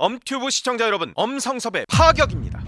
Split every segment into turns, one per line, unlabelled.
엄튜브 시청자 여러분, 엄성섭의 파격입니다.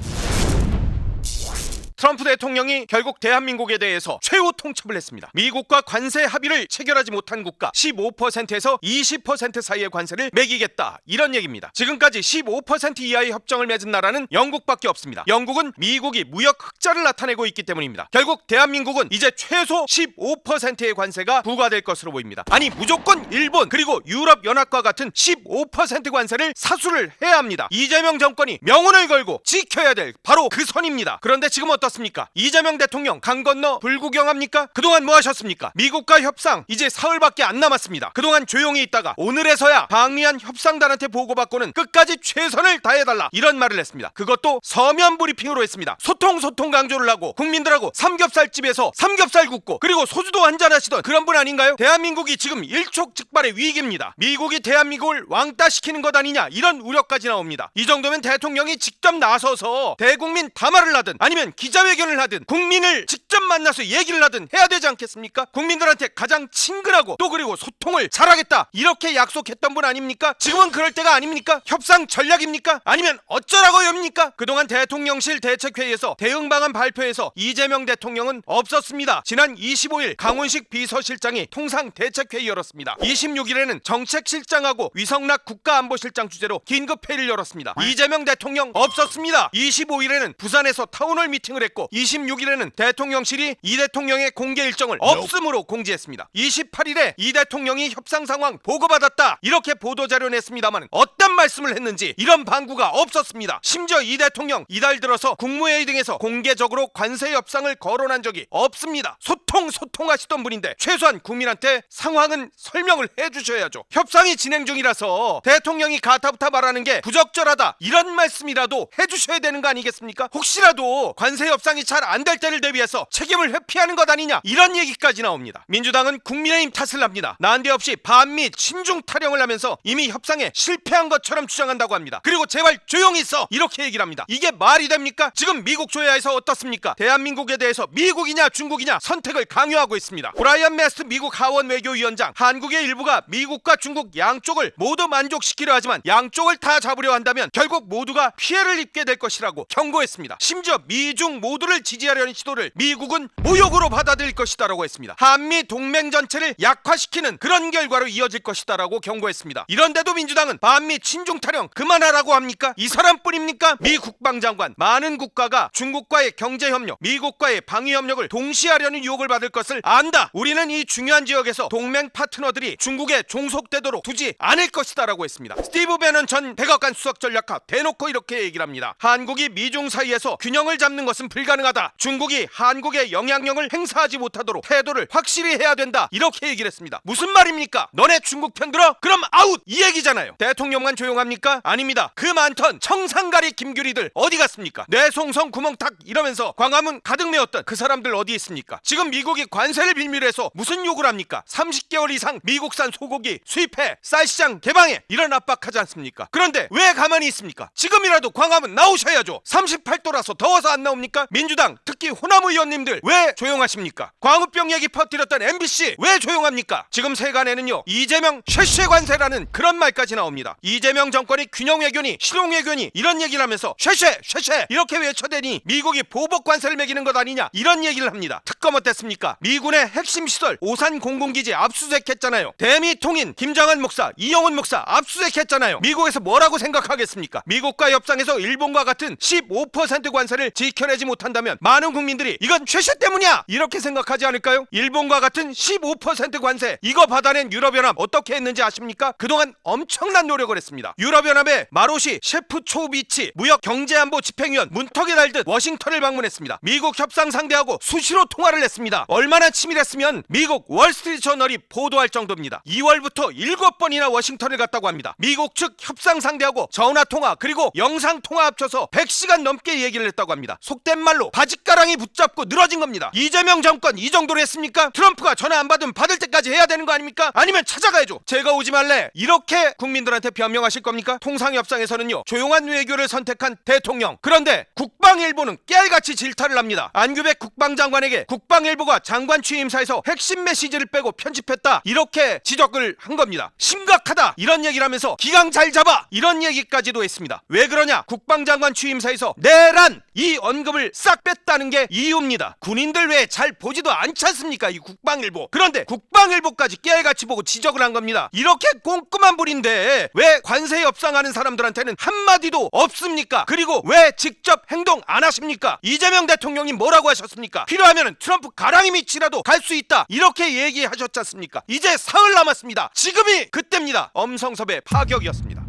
트럼프 대통령이 결국 대한민국에 대해서 최후 통첩을 했습니다. 미국과 관세 합의를 체결하지 못한 국가 15%에서 20% 사이의 관세를 매기겠다. 이런 얘기입니다. 지금까지 15% 이하의 협정을 맺은 나라는 영국밖에 없습니다. 영국은 미국이 무역 흑자를 나타내고 있기 때문입니다. 결국 대한민국은 이제 최소 15%의 관세가 부과될 것으로 보입니다. 아니 무조건 일본 그리고 유럽 연합과 같은 15% 관세를 사수를 해야 합니다. 이재명 정권이 명운을 걸고 지켜야 될 바로 그 선입니다. 그런데 지금 어떻습니까? 이재명 대통령 강 건너 불구경합니까? 그동안 뭐 하셨습니까? 미국과 협상 이제 사흘밖에 안 남았습니다. 그동안 조용히 있다가 오늘에서야 방미한 협상단한테 보고받고는 끝까지 최선을 다해달라 이런 말을 했습니다. 그것도 서면 브리핑으로 했습니다. 소통 소통 강조를 하고 국민들하고 삼겹살집에서 삼겹살 굽고 그리고 소주도 한잔 하시던 그런 분 아닌가요? 대한민국이 지금 일촉즉발의 위기입니다. 미국이 대한민국을 왕따시키는 것 아니냐 이런 우려까지 나옵니다. 이 정도면 대통령이 직접 나서서 대국민 담화를 하든 아니면 기자 회견을 하든 국민을 직접 만나서 얘기를 하든 해야 되지 않겠습니까? 국민들한테 가장 친근하고 또 그리고 소통을 잘하겠다 이렇게 약속했던 분 아닙니까? 지금은 그럴 때가 아닙니까? 협상 전략입니까? 아니면 어쩌라고요입니까? 그동안 대통령실 대책회의에서 대응 방안 발표에서 이재명 대통령은 없었습니다. 지난 25일 강훈식 비서실장이 통상 대책회의 열었습니다. 26일에는 정책실장하고 위성락 국가안보실장 주재로 긴급회의를 열었습니다. 이재명 대통령 없었습니다. 25일에는 부산에서 타운홀 미팅을 했고 26일에는 대통령실이 이 대통령의 공개 일정을 없음으로 공지했습니다. 28일에 이 대통령이 협상 상황 보고받았다 이렇게 보도자료 냈습니다만 어떤 말씀을 했는지 이런 방구가 없었습니다. 심지어 이 대통령 이달 들어서 국무회의 등에서 공개적으로 관세 협상을 거론한 적이 없습니다. 소통 소통하시던 분인데 최소한 국민한테 상황은 설명을 해주셔야죠. 협상이 진행 중이라서 대통령이 가타부타 말하는 게 부적절하다 이런 말씀이라도 해주셔야 되는 거 아니겠습니까? 혹시라도 관세 협상이 잘 안 될 때를 대비해서 책임을 회피하는 것 아니냐 이런 얘기까지 나옵니다. 민주당은 국민의힘 탓을 합니다. 난데없이 반미 친중 타령을 하면서 이미 협상에 실패한 것처럼 주장한다고 합니다. 그리고 제발 조용히 있어 이렇게 얘기를 합니다. 이게 말이 됩니까? 지금 미국 조야에서 어떻습니까? 대한민국에 대해서 미국이냐 중국이냐 선택을 강요하고 있습니다. 브라이언 메스트 미국 하원 외교위원장 한국의 일부가 미국과 중국 양쪽을 모두 만족시키려 하지만 양쪽을 다 잡으려 한다면 결국 모두가 피해를 입게 될 것이라고 경고했습니다. 심지어 미중 모두를 지지하려는 시도를 미국은 모욕으로 받아들일 것이다라고 했습니다. 한미 동맹 전체를 약화시키는 그런 결과로 이어질 것이다라고 경고했습니다. 이런데도 민주당은 반미 친중 타령 그만하라고 합니까? 이 사람뿐입니까? 미 국방장관 많은 국가가 중국과의 경제 협력, 미국과의 방위 협력을 동시에 하려는 유혹을 받을 것을 안다. 우리는 이 중요한 지역에서 동맹 파트너들이 중국에 종속되도록 두지 않을 것이다라고 했습니다. 스티브 베넌 전 백악관 수석 전략가 대놓고 이렇게 얘기를 합니다. 한국이 미중 사이에서 균형을 잡는 것은 불가능하다. 중국이 한국의 영향력을 행사하지 못하도록 태도를 확실히 해야 된다. 이렇게 얘기를 했습니다. 무슨 말입니까? 너네 중국 편 들어? 그럼 아웃! 이 얘기잖아요. 대통령만 조용합니까? 아닙니다. 그 많던 청산가리 김규리들 어디 갔습니까? 뇌송성 구멍탁 이러면서 광화문 가득 메웠던 그 사람들 어디 있습니까? 지금 미국이 관세를 빌미로 해서 무슨 요구를 합니까? 30개월 이상 미국산 소고기 수입해 쌀 시장 개방해 이런 압박하지 않습니까? 그런데 왜 가만히 있습니까? 지금이라도 광화문 나오셔야죠. 38도라서 더워서 안 나옵니까? 민주당 특히 호남 의원님들 왜 조용하십니까? 광우병 얘기 퍼뜨렸던 MBC 왜 조용합니까? 지금 세간에는요 이재명 쉐쉐 관세라는 그런 말까지 나옵니다. 이재명 정권이 균형 외교니 실용 외교니 이런 얘기를 하면서 쉐쉐 쉐쉐 이렇게 외쳐대니 미국이 보복 관세를 매기는 것 아니냐 이런 얘기를 합니다. 특검 어땠습니까? 미군의 핵심 시설 오산 공군기지 압수수색했잖아요. 대미 통인 김정한 목사 이영훈 목사 압수수색했잖아요. 미국에서 뭐라고 생각하겠습니까? 미국과 협상에서 일본과 같은 15% 관세를 지켜내지 못 한다면 많은 국민들이 이건 최씨 때문이야 이렇게 생각하지 않을까요? 일본과 같은 15% 관세 이거 받아낸 유럽연합 어떻게 했는지 아십니까? 그동안 엄청난 노력을 했습니다. 유럽연합의 마로시 셰프 초비치 무역 경제안보 집행위원 문턱에 달듯 워싱턴을 방문했습니다. 미국 협상 상대하고 수시로 통화를 했습니다. 얼마나 치밀했으면 미국 월스트리트 저널이 보도할 정도입니다. 2월부터 7번이나 워싱턴을 갔다고 합니다. 미국 측 협상 상대하고 전화 통화 그리고 영상 통화 합쳐서 100시간 넘게 얘기를 했다고 합니다. 속된 말로 바짓가랑이 붙잡고 늘어진 겁니다. 이재명 정권 이 정도로 했습니까? 트럼프가 전화 안 받으면 받을 때까지 해야 되는 거 아닙니까? 아니면 찾아가야죠. 제가 오지 말래. 이렇게 국민들한테 변명하실 겁니까? 통상협상에서는요. 조용한 외교를 선택한 대통령. 그런데 국방일보는 깨알같이 질타를 합니다. 안규백 국방장관에게 국방일보가 장관 취임사에서 핵심 메시지를 빼고 편집했다. 이렇게 지적을 한 겁니다. 심각하다. 이런 얘기를 하면서 기강 잘 잡아. 이런 얘기까지도 했습니다. 왜 그러냐? 국방장관 취임사에서 내란 이 언급을 싹 뺐다는 게 이유입니다. 군인들 왜잘 보지도 않지 않습니까? 이 국방일보. 그런데 국방일보까지 깨알같이 보고 지적을 한 겁니다. 이렇게 꼼꼼한 분인데 왜 관세 협상하는 사람들한테는 한마디도 없습니까? 그리고 왜 직접 행동 안 하십니까? 이재명 대통령님 뭐라고 하셨습니까? 필요하면 트럼프 가랑이 밑이라도 갈 수 있다. 이렇게 얘기하셨지 않습니까? 이제 사흘 남았습니다. 지금이 그때입니다. 엄성섭의 파격이었습니다.